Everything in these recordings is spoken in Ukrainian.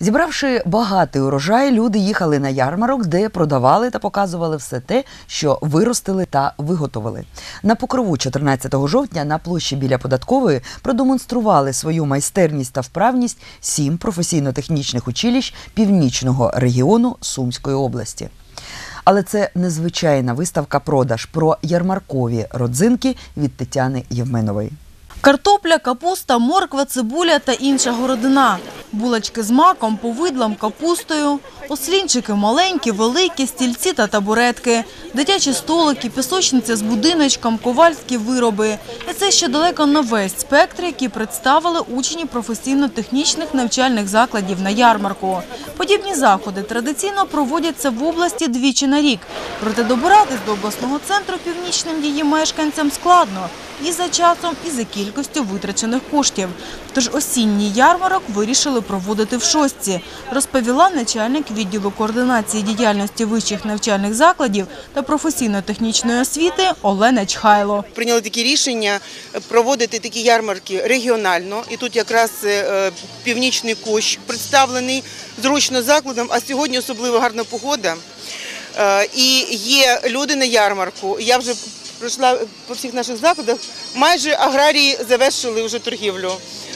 Зібравши багатий урожай, люди їхали на ярмарок, де продавали та показували все те, що виростили та виготовили. На покрову 14 жовтня на площі біля податкової продемонстрували свою майстерність та вправність сім професійно-технічних училищ північного регіону Сумської області. Але це незвичайна виставка продаж про ярмаркові родзинки від Тетяни Євменової. Картопля, капуста, морква, цибуля та інша городина. Булочки з маком, повидлом, капустою. Ослінчики маленькі, великі, стільці та табуретки. Дитячі столики, пісочниця з будиночком, ковальські вироби. І це ще далеко не весь спектр, який представили учні професійно-технічних навчальних закладів на ярмарку. Подібні заходи традиційно проводяться в області двічі на рік. Проте добиратись до обласного центру північним її мешканцям складно і за часом, і за кількістю витрачених коштів. Тож осінній ярмарок вирішили проводити в шостці, розповіла начальник відділу координації діяльності вищих навчальних закладів та професійно-технічної освіти Олена Чхайло. прийняли такі рішення проводити такі ярмарки регіонально. І тут якраз е, північний кущ представлений зручно закладом, а сьогодні особливо гарна погода. Е, І є люди на ярмарку. Я вже пройшла по всіх наших закладах. Майже аграрії завершили вже торгівлю.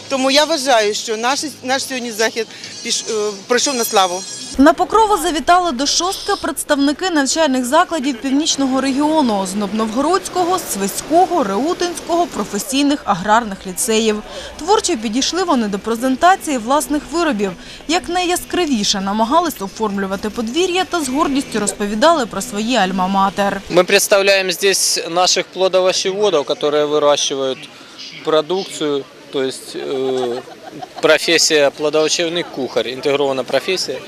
Тому я вважаю, що наш, наш сьогодні захід піш, е, пройшов на славу. На Покрову завітали до шостки представники навчальних закладів північного регіону – Знобновгородського, Свиського, Реутинського, професійних аграрних ліцеїв. Творчо підійшли вони до презентації власних виробів. Як найяскравіше намагались оформлювати подвір'я та з гордістю розповідали про свої альма-матер. Мы представляем здесь наших плодовощеводов, которые выращивают продукцию, то есть э, профессия плодовощевный кухарь, интегрованная профессия.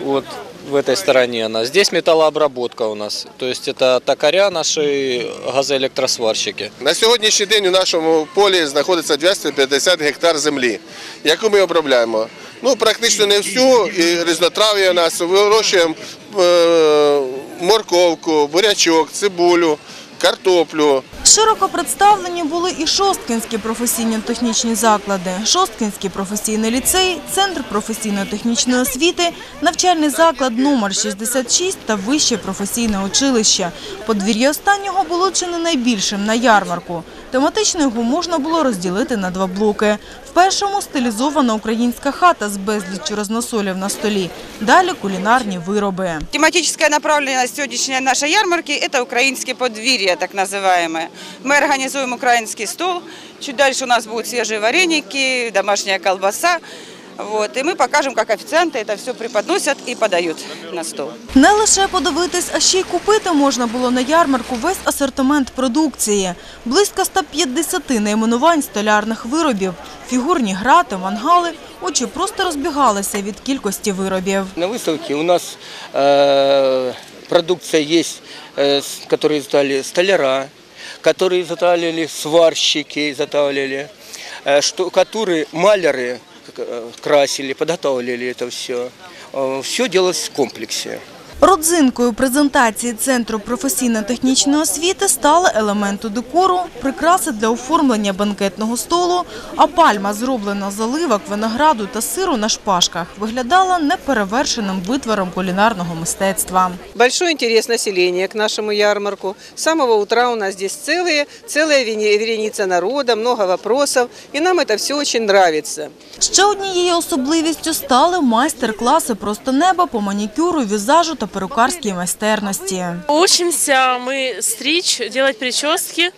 Вот в этой стороне она. Здесь металлообработка у нас, то есть это токаря, наши газоэлектросварщики. На сьогоднішній день у нашому полі знаходиться 250 гектар землі, яку ми обробляємо. Ну, практично не всю, і різнотрав'я у нас вирощуємо е, морковку, бурячок, цибулю, картоплю. Широко представлені були і шосткинські професійно-технічні заклади, Шосткинський професійний ліцей, Центр професійно-технічної освіти, навчальний заклад номер 66 та Вище професійне училище. Подвір'я останнього було чи не найбільшим на ярмарку. Тематично його можна було розділити на два блоки. В першому – стилізована українська хата з безліччю розносолів на столі. Далі – кулінарні вироби. Тематическая направленность сегодняшней нашей ярмарки – это украинские подвирья, так называемые. Мы организуем украинский стол. Чуть дальше у нас будут свежие вареники, домашняя колбаса. Вот. И мы покажем, как официанты это все преподносят и подают на стол. Не лише подивитись, а ще й купити можна було на ярмарку весь асортимент продукції. Близько 150 найменувань столярних виробів, фігурні грати, мангали. Очі просто розбігалися від кількості виробів. На выставке у нас э, продукция есть, э, с- которые изготовили столяра, которые изготавливали сварщики, изготавливали, э, штукатуры, маляры э, красили, подготавливали это все. Все делалось в комплексе. Родзинкою презентації Центру професійно-технічної освіти стали елементи декору, прикраси для оформлення банкетного столу, а пальма, зроблена з оливок, винограду та сиру на шпажках, виглядала неперевершеним витвором кулінарного мистецтва. Большой интерес населения к нашему ярмарку. С самого утра у нас здесь целые, целая вени- вереница народа, много вопросов, и нам это все очень нравится. Ще однією особливістю стали майстер-класи «Просто неба» по манікюру, візажу та перукарській майстерності. Учимся мы стричь, делать прически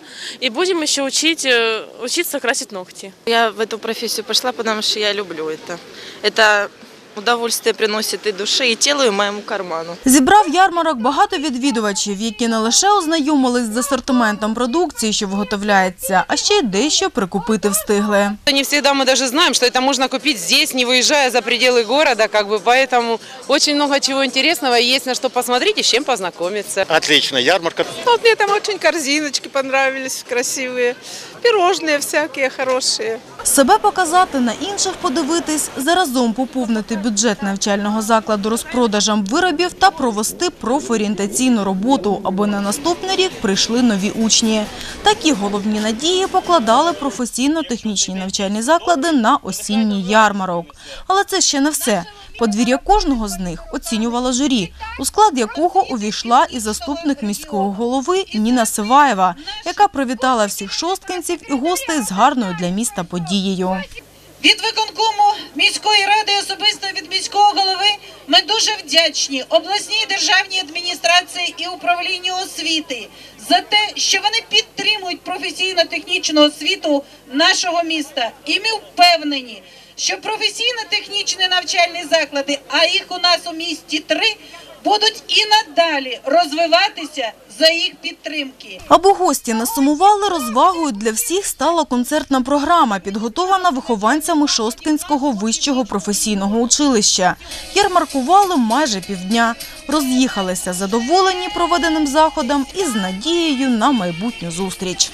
и будем еще учить, э, учиться красить ногти. Я в эту профессию пошла, потому что я люблю это. Это удовольствие приносит и душе, и телу, и моему карману. Зібрав ярмарок багато відвідувачів, які не лише ознайомились з асортиментом продукції, що виготовляється, а ще й дещо прикупити встигли. Не всегда мы даже знаем, что это можно купить здесь, не выезжая за пределы города, как бы, поэтому очень много чего интересного, и есть на что посмотреть и с чем познакомиться. Отлично, ярмарка. Вот мне там очень корзиночки понравились, красивые. пирожные всякие хорошие. Себе показати, на інших подивитись, заразом поповнити бюджет навчального закладу розпродажем виробів та провести профорієнтаційну роботу, аби на наступний рік прийшли нові учні. Такі головні надії покладали професійно-технічні навчальні заклади на осінній ярмарок. Але це ще не все. Подвір'я кожного з них оцінювала журі, у склад якого увійшла і заступник міського голови Ніна Сиваєва, яка привітала всіх шосткинців і гостей з гарною для міста подією. Від виконкому міської ради, особисто від міського голови, ми дуже вдячні обласній державній адміністрації і управлінню освіти за те, що вони підтримують професійно-технічну освіту нашого міста. І ми впевнені, що професійно-технічні навчальні заклади, а їх у нас у місті три, будуть і надалі розвиватися за їх підтримки. Аби гості не сумували, розвагою для всіх стала концертна програма, підготована вихованцями Шосткинського вищого професійного училища. Ярмаркували майже півдня. Роз'їхалися задоволені проведеним заходом і з надією на майбутню зустріч.